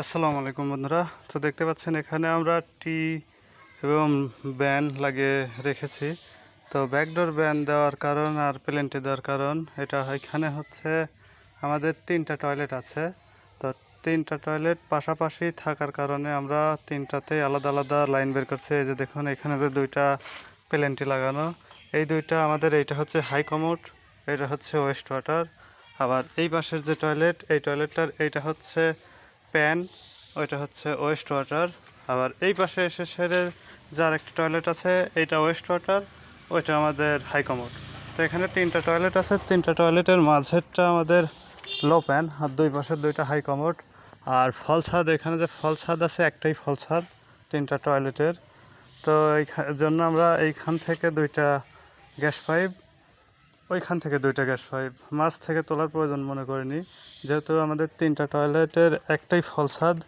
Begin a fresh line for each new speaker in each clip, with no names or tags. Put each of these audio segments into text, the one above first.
আসসালামু আলাইকুম বন্ধুরা। তো দেখতে পাচ্ছেন, এখানে আমরা টি এবং ব্যান লাগিয়ে রেখেছি। তো ব্যাকডোর ব্যান দেওয়ার কারণ আর প্লেনটি দেওয়ার কারণ, এটা এখানে হচ্ছে আমাদের তিনটা টয়লেট আছে। তো তিনটা টয়লেট পাশাপাশি থাকার কারণে আমরা তিনটাতেই আলাদা আলাদা লাইন বের করছি। এই যে দেখুন, এখানে যে দুইটা প্লেনটি লাগানো, এই দুইটা আমাদের এইটা হচ্ছে হাই কমোড এটা হচ্ছে ওয়েস্ট ওয়াটার আবার এই পাশের যে টয়লেট এই টয়লেটটার এইটা হচ্ছে প্যান, ওইটা হচ্ছে ওয়েস্ট ওয়াটার। আবার এই পাশে এসে সেরে যার একটা টয়লেট আছে, এইটা ওয়েস্ট ওয়াটার, ওইটা আমাদের হাই কমোড তো এখানে তিনটা টয়লেট আছে, তিনটা টয়লেটের মাঝেরটা আমাদের লো প্যান, আর দুই পাশের দুইটা হাই কমোড আর ফল ছাদ, এখানে যে ফল ছাদ আছে, একটাই ফল ছাদ, তিনটা টয়লেটের। তো এই জন্য আমরা এইখান থেকে দুইটা গ্যাস পাইপ ওইখান থেকে দুইটা গ্যাস পাইপ মাছ থেকে তোলার প্রয়োজন মনে করিনি। যেহেতু আমাদের তিনটা টয়লেটের একটাই ফল ছাদ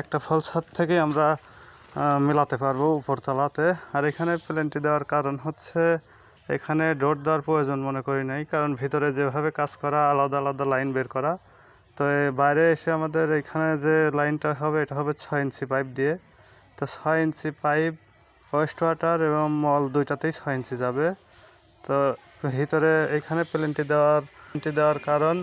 একটা ফল ছাদ থেকে আমরা মেলাতে পারব উপরতলাতে। আর এখানে প্লেনটি দেওয়ার কারণ হচ্ছে, এখানে ডোর দেওয়ার প্রয়োজন মনে করি নাই। কারণ ভিতরে যেভাবে কাজ করা, আলাদা আলাদা লাইন বের করা। তো বাইরে এসে আমাদের এখানে যে লাইনটা হবে, এটা হবে ছয় ইঞ্চি পাইপ দিয়ে। তো ছয় ইঞ্চি পাইপ ওয়েস্ট ওয়াটার এবং মল দুইটাতেই ছয় ইঞ্চি যাবে। তো ভিতরে এখানে প্লেনটি দেওয়ার প্লেনটি দেওয়ার কারণ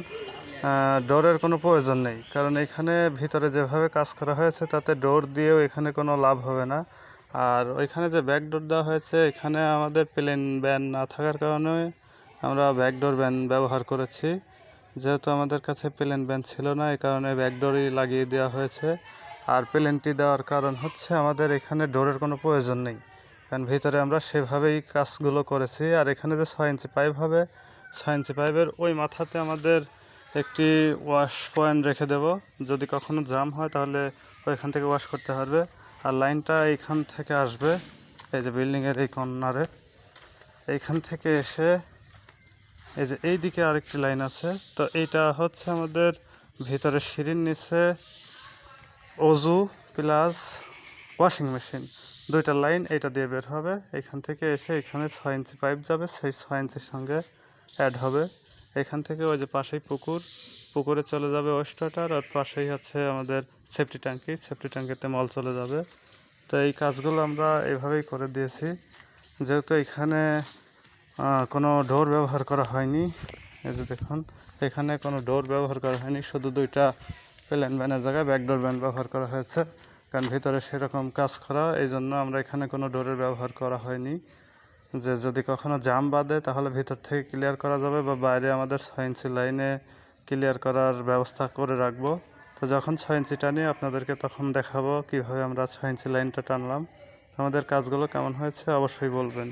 ডোরের কোনো প্রয়োজন নেই। কারণ এখানে ভিতরে যেভাবে কাজ করা হয়েছে, তাতে ডোর দিয়েও এখানে কোনো লাভ হবে না। আর ওইখানে যে ব্যাকডোর দেওয়া হয়েছে, এখানে আমাদের প্লেন ব্যান না থাকার কারণে আমরা ব্যাকডোর ব্যান ব্যবহার করেছি। যেহেতু আমাদের কাছে প্লেন ব্যান ছিল না, এই কারণে ব্যাকডোরই লাগিয়ে দেওয়া হয়েছে। আর প্লেনটি দেওয়ার কারণ হচ্ছে আমাদের এখানে ডোরের কোনো প্রয়োজন নেই। কারণ ভিতরে আমরা সেভাবেই কাজগুলো করেছি। আর এখানে যে ছয় ইঞ্চি পাইপ হবে, ছয় ইঞ্চি পাইপের ওই মাথাতে আমাদের একটি ওয়াশ পয়েন্ট রেখে দেব। যদি কখনো জাম হয় তাহলে ওইখান থেকে ওয়াশ করতে পারবে আর লাইনটা এইখান থেকে আসবে, এই যে বিল্ডিংয়ের এই কর্নারে এইখান থেকে এসে এই যে এই দিকে আরেকটি লাইন আছে। তো এইটা হচ্ছে আমাদের ভিতরে সিঁড়ির নিচে অজু প্লাস ওয়াশিং মেশিন দুইটা লাইন, এইটা দিয়ে বের হবে। এখান থেকে এসে এখানে ছয় ইঞ্চি পাইপ যাবে, সেই ছয় ইঞ্চির সঙ্গে অ্যাড হবে। এখান থেকে ওই যে পাশেই পুকুর, পুকুরে চলে যাবে ওয়েস্ট ওয়াটার আর পাশেই আছে আমাদের সেফটি ট্যাঙ্কি সেফটি ট্যাঙ্কিতে মল চলে যাবে। তো এই কাজগুলো আমরা এভাবেই করে দিয়েছি। যেহেতু এখানে কোনো ডোর ব্যবহার করা হয়নি, এই যে দেখুন, এখানে কোনো ডোর ব্যবহার করা হয়নি, শুধু দুইটা প্লেন ব্যানের জায়গায় ব্যাকডোর ব্যান ব্যবহার করা হয়েছে। কারণ ভিতরে সেরকম কাজ করা এই জন্য আমরা এখানে কোনো ডোরের ব্যবহার করা হয়নি। যে যদি কখনো জাম বাঁধে, তাহলে ভিতর থেকে ক্লিয়ার করা যাবে বা বাইরে আমাদের ছয় ইঞ্চি লাইনে ক্লিয়ার করার ব্যবস্থা করে রাখব। তো যখন ছয় ইঞ্চি টানি, আপনাদেরকে তখন দেখাবো কীভাবে আমরা ছয় ইঞ্চি লাইনটা টানলাম। আমাদের কাজগুলো কেমন হয়েছে, অবশ্যই বলবেন।